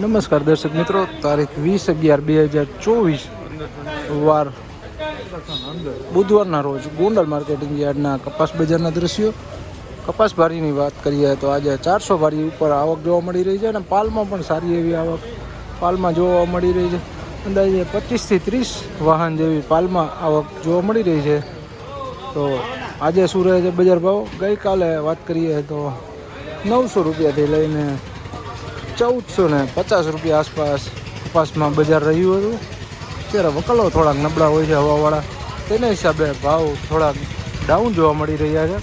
નમસ્કાર દર્શક મિત્રો, તારીખ વીસ અગિયાર બે હજાર ચોવીસ વાર બુધવારના રોજ ગોંડલ માર્કેટિંગ યાર્ડના કપાસ બજારના દ્રશ્યો. કપાસ ભારીની વાત કરીએ તો આજે ચારસો ભારી ઉપર આવક જોવા મળી રહી છે અને પાલમાં પણ સારી એવી આવક પાલમાં જોવા મળી રહી છે. અંદાજે પચીસથી ત્રીસ વાહન જેવી પાલમાં આવક જોવા મળી રહી છે. તો આજે શું રહે છે બજાર ભાવ? ગઈકાલે વાત કરીએ તો નવસો રૂપિયાથી લઈને ચૌદસો ને પચાસ રૂપિયા આસપાસ કપાસમાં બજાર રહ્યું હતું. અત્યારે વકલો થોડાક નબળા હોય છે હવાવાળા. તેના હિસાબે ભાવ થોડાક ડાઉન જોવા મળી રહ્યા છે.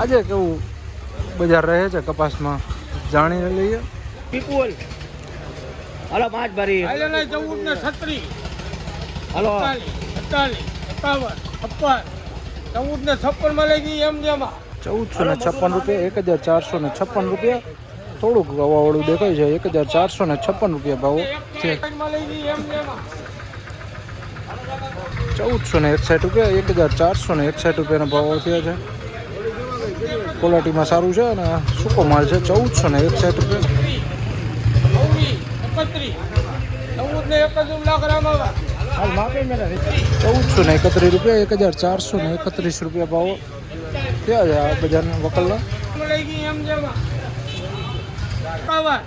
આજે કેવું બજાર રહે છે કપાસમાં જાણી લઈએ. પીપુલ. હાલો પાંચ ભરી ચૌદ ને છત્રીસ. હાલો. અડતાલીસ અડતાલીસ સત્તાવન છપ્પન. ચૌદ ને છપ્પનમાં લઈ ગઈ એમ જેમાં. ચૌદસો ને છપ્પન રૂપિયા એક હજાર ચારસો ને છપ્પન રૂપિયા. થોડુંક હવાવાળું દેખાય છે, એક હજાર ચારસો ને છપ્પન રૂપિયા ભાવ. છે ચૌદસો ને એકસાઠ રૂપિયા, એક હજાર ચારસો ને એકસાઠ રૂપિયાના ભાવ થયા છે. ક્વોલિટીમાં સારું છે અને સૂકો માલ છે, ચૌદસો ને એકસાઠ રૂપિયા. ચૌદસો ને એકત્રીસ રૂપિયા, એક હજાર ચારસો ને એકત્રીસ રૂપિયા ભાવ થયા છે આ બજારના વકલના. એકાવન.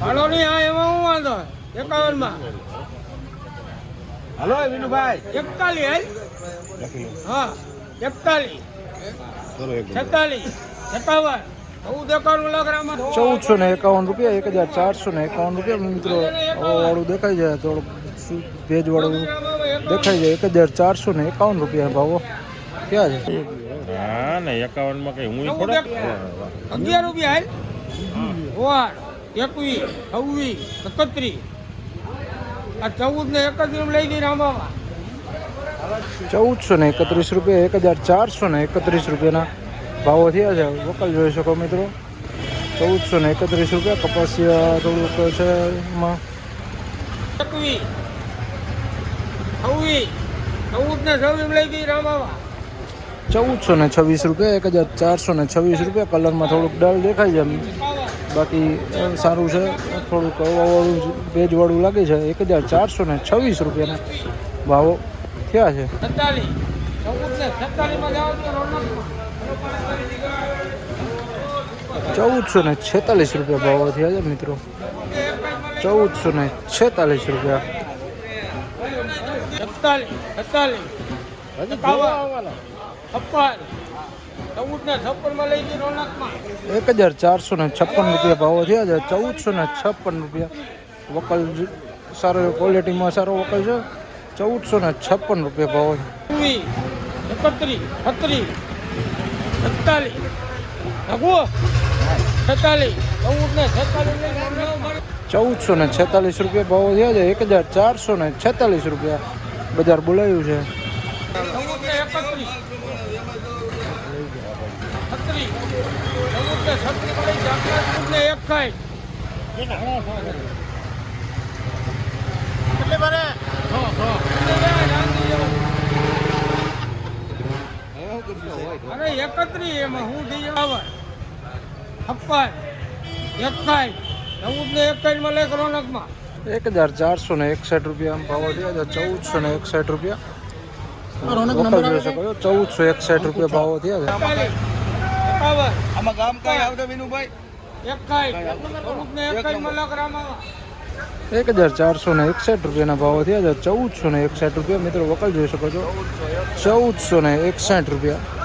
હાલો નહીં હા એમાં હું વાંધો એકાવનમાં હાલો વિનુભાઈ. એકતાલીસ હા? એકતાલીસ. છેતાલીસ સત્તાવન ચૌદ એકાવન લાખ રામા ચૌદસો ને એકાવન રૂપિયા એક હજાર ચારસો ને એકાવન રૂપિયા મિત્રો. વાળું દેખાય છે થોડુંક શું ભેજવાળું દેખાય છે એક હજાર ચારસો ને એકાવન રૂપિયા ભાવો. ક્યાં છે? હા ને એકાવનમાં કઈ હું અગિયાર રૂપિયા ઓર એકવીસ છવ્વીસ એકત્રીસ. આ ચૌદ ને એકત્રીસ લઈ ગઈ રામાવા. ચૌદસો ને એકત્રીસ રૂપિયા એક હજાર ચારસો ને એકત્રીસ રૂપિયાના ભાવો થયા છે. વકલ જોઈ શકો મિત્રો. ચૌદસો ને એકત્રીસ રૂપિયા કપાસિયા થોડુંક છે એમાં. એકવીસ છવ્વીસ ચૌદ ને છવ્વીસ લઈ ગઈ રામાવા. ચૌદસો ને છવ્વીસ રૂપિયા એક હજાર ચારસો ને છવ્વીસ રૂપિયા. કલરમાં થોડુંક ડલ દેખાય છે. બાકી સારું છે. થોડુંક હવાવાળું ભેજવાળું લાગે છે. એક હજાર ચારસો ને છવ્વીસ રૂપિયાના ભાવો થયા છે. ચૌદસો ને છેતાલીસ રૂપિયા ભાવો થયા છે મિત્રો. ચૌદસો ને છેતાલીસ રૂપિયા. સત્તાલીસ એક હજાર ચારસો ને છપ્પન રૂપિયા ભાવો થયા છે. ચૌદસો ને છપ્પન રૂપિયા વકલ સારો ક્વોલિટીમાં સારો વકલ છે. ચૌદસો ને છપ્પન રૂપિયા ભાવો. ચૌદસો ને છેતાલીસ રૂપિયા ભાવો થયા છે. એક હજાર ચારસો ને છેતાલીસ રૂપિયા બજાર બોલાયું છે. ચૌદ ને એકત્રીસ છત્રીસ એક એકાઈઠ કેટલી અરે એકત્રી એમાં હું થઈ આવે. છપ્પન એકાઈઠ ચૌદ ને એકાઈઠમાં લે રોનકમાં. એક હજાર ચારસો ને એકસઠ રૂપિયા આમ ભાવો થયા છે ચૌદસો ને એકસઠ રૂપિયા. ચૌદસો એકસઠ રૂપિયા ભાવો થયા છે. આમાં ગામ કઈ આવતો વિનુભાઈ? એક હજાર ચારસો ને એકસઠ રૂપિયાના ભાવ થયા હજાર ચૌદસો ને એકસઠ રૂપિયા. મિત્રો વકલ જોઈ શકો છો. ચૌદસો ને એકસઠ રૂપિયા.